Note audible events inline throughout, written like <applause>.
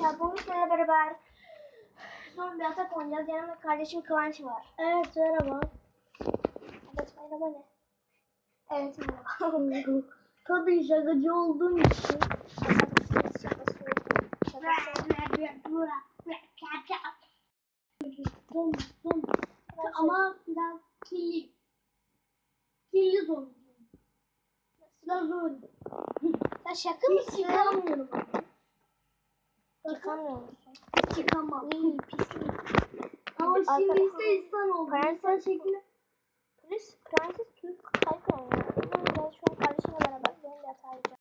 arkadaşlar bugün sizlerle beraber son bir atak oynayacağız. Yanımda kardeşim Kıvanç var. Evet merhaba. Evet merhaba ne? Evet merhaba. <laughs> Tabii şakacı olduğum için. Ama biraz kirli. Kirli zombi. Biraz zor. Sen şaka mısın? çıkamıyorum. Çıkamıyor musun? Hiç çıkamam. İyi pislik. Ama şimdi ise insan oldu. Prenses- İnsan şekli. Polis, prenses Türk Tayfa oynuyor. Ben şu an kardeşimle beraber benim yatağa yiyeceğim.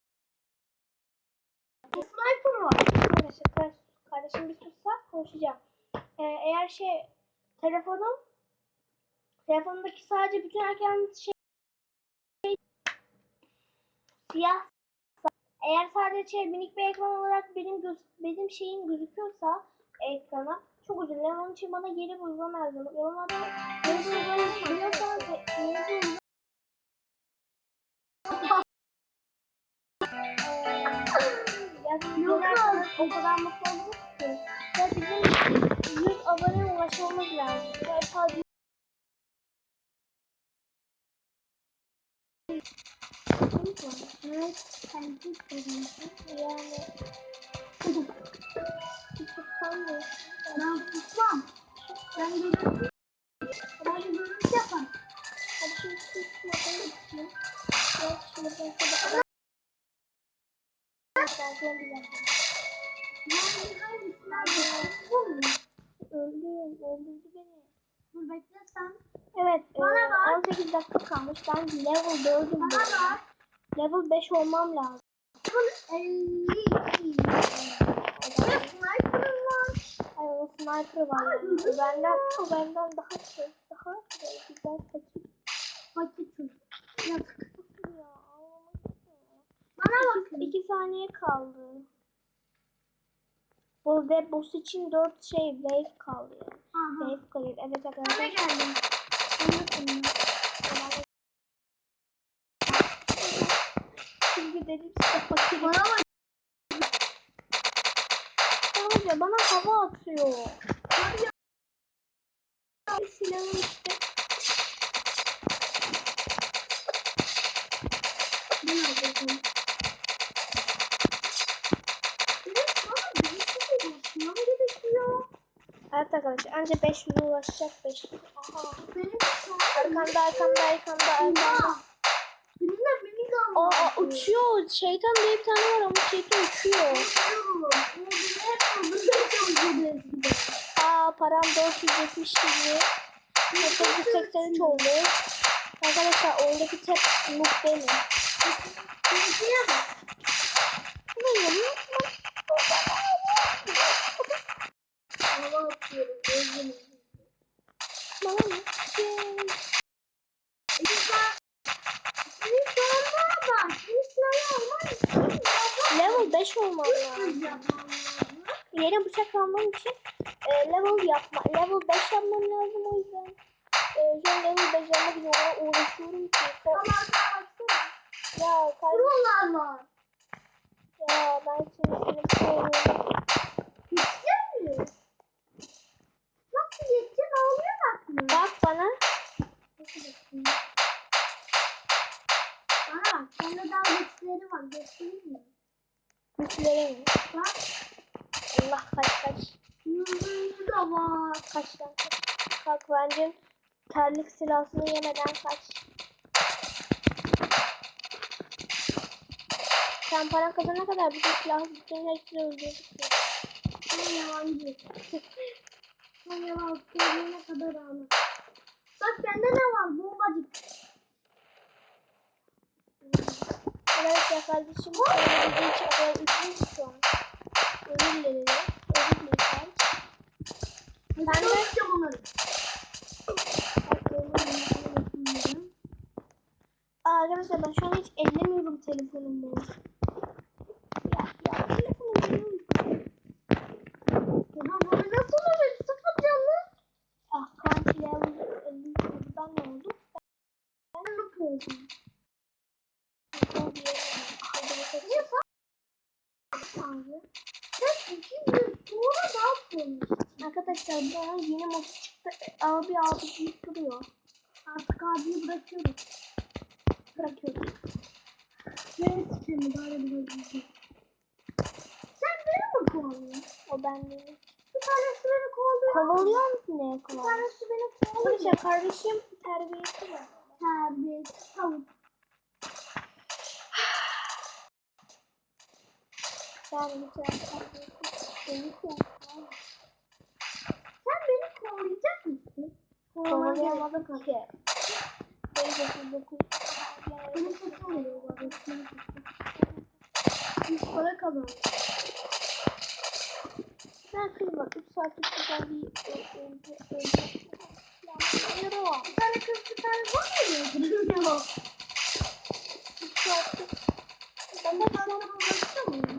Sniper var. Arkadaşlar kar- kardeşim bir tutsa konuşacağım. Ee, eğer şey telefonum telefonumdaki sadece bütün şey, şey siyah eğer sadece minik bir ekran olarak benim göz, benim şeyim gözüküyorsa ekrana çok özür dilerim onun için bana geri bir uygulama yazın. <laughs> Yorumlarda videolar o kadar mutlu olduk ki. Ya bizim 100 aboneye ulaşmamız lazım. Ben tutmam. Ben görüntü. Ben görüntü yaparım. Hadi şimdi tutmadan içeyim. Biraz şunu ben şurada Ben yapayım. Yani hangisinden bu mu? Öldüm, öldürdü beni. Dur bekle sen. Evet, e, Bana bak. 18 dakika kalmış. Ben level 4'üm. Bana bak. Level 5 olmam lazım. 52. Ve sniper'ım var. Ay o sniper var. O benden, o benden daha şey, daha güzel fakir. Fakir çocuk. Yazık. Ya ağlamak istiyorum. Bana bakın. 2 saniye kaldı. Bu web boss için 4 şey wave kaldı yani. Aha. Wave kalıyor. Evet arkadaşlar. geldim. Çünkü dedim size fakirim. Bana bak. Bana hava atıyor. Silahım işte. Evet arkadaşlar anca 500'e ulaşacak 500. Aha. Benim Arkamda arkamda arkamda arkamda. Oha! Benimle beni de Aa uçuyor. Şeytan diye bir tane var ama şeytan uçuyor. Aa param 470 gibi. 883 oldu. Arkadaşlar oyundaki tek noob benim. Kimseye bak. Ne yapayım? Hava atıyorum. Gözüm. Bana ne? Şey, İnsan. Senin sorunlara bak. Senin silahı alman için Level 5 olmam lazım. Yeni bıçak almam için e, level yapma, level 5 yapmam lazım o yüzden. E, an level 5 yapmak için ona uğraşıyorum ki. Baksana. ya kardeşim var. ya ben seni seni seviyorum. Yetecek mi? Nasıl yetecek? Mı? Bak bana. Nasıl bakayım? Bak. Sende daha güçleri var. Göstereyim Allah kaç kaç. Yıldızı da var. Kaç lan kaç. Kalk bence terlik silahını yemeden kaç. Sen para kazana kadar bütün silahı bütün hepsini öldürdük. Sen yalancı. Sen yalan söyleyene kadar ağla. Bak sende ne var? Bombacık. Evet kardeşim. Bir üç kadar üçüncü şu an. Özür dilerim. Özür dilerim. Ben de. Aa, arkadaşlar ben şu an hiç ellemiyorum telefonumu. Ya ya telefonumu ellemiyorum. Ulan böyle nasıl olur? Sıfır canlı. Ah kanki level 50'den ne oldu? Ben nasıl oldum? Ben bir? Abi. Sen iki gün sonra ne yapıyorsun? Arkadaşlar buranın yeni modu çıktı. Abi abi deyip duruyor. Artık abiyi bırakıyoruz. Bırakıyoruz. Evet seni bari biraz. Sen beni mi kovalıyorsun? O ben değil. Bir tanesi beni kovalıyor. Kovalıyor musun Bir kovalıyor? tanesi beni kovalıyor. Arkadaşlar kardeşim terbiyesi var. Terbiyesiz tavuk. Yani bir tane terbiyesiz. Beni kovalıyor. Sen beni kovalayacak mısın? Kovalayamadık ki. Benim sesim. Biz para kazandık. Ben kızma. 3 saatlik güzel bir e, önce önce. Var. Bir tane kız bir tane var mı öldürüyor? 3 saatlik. Ben de şu an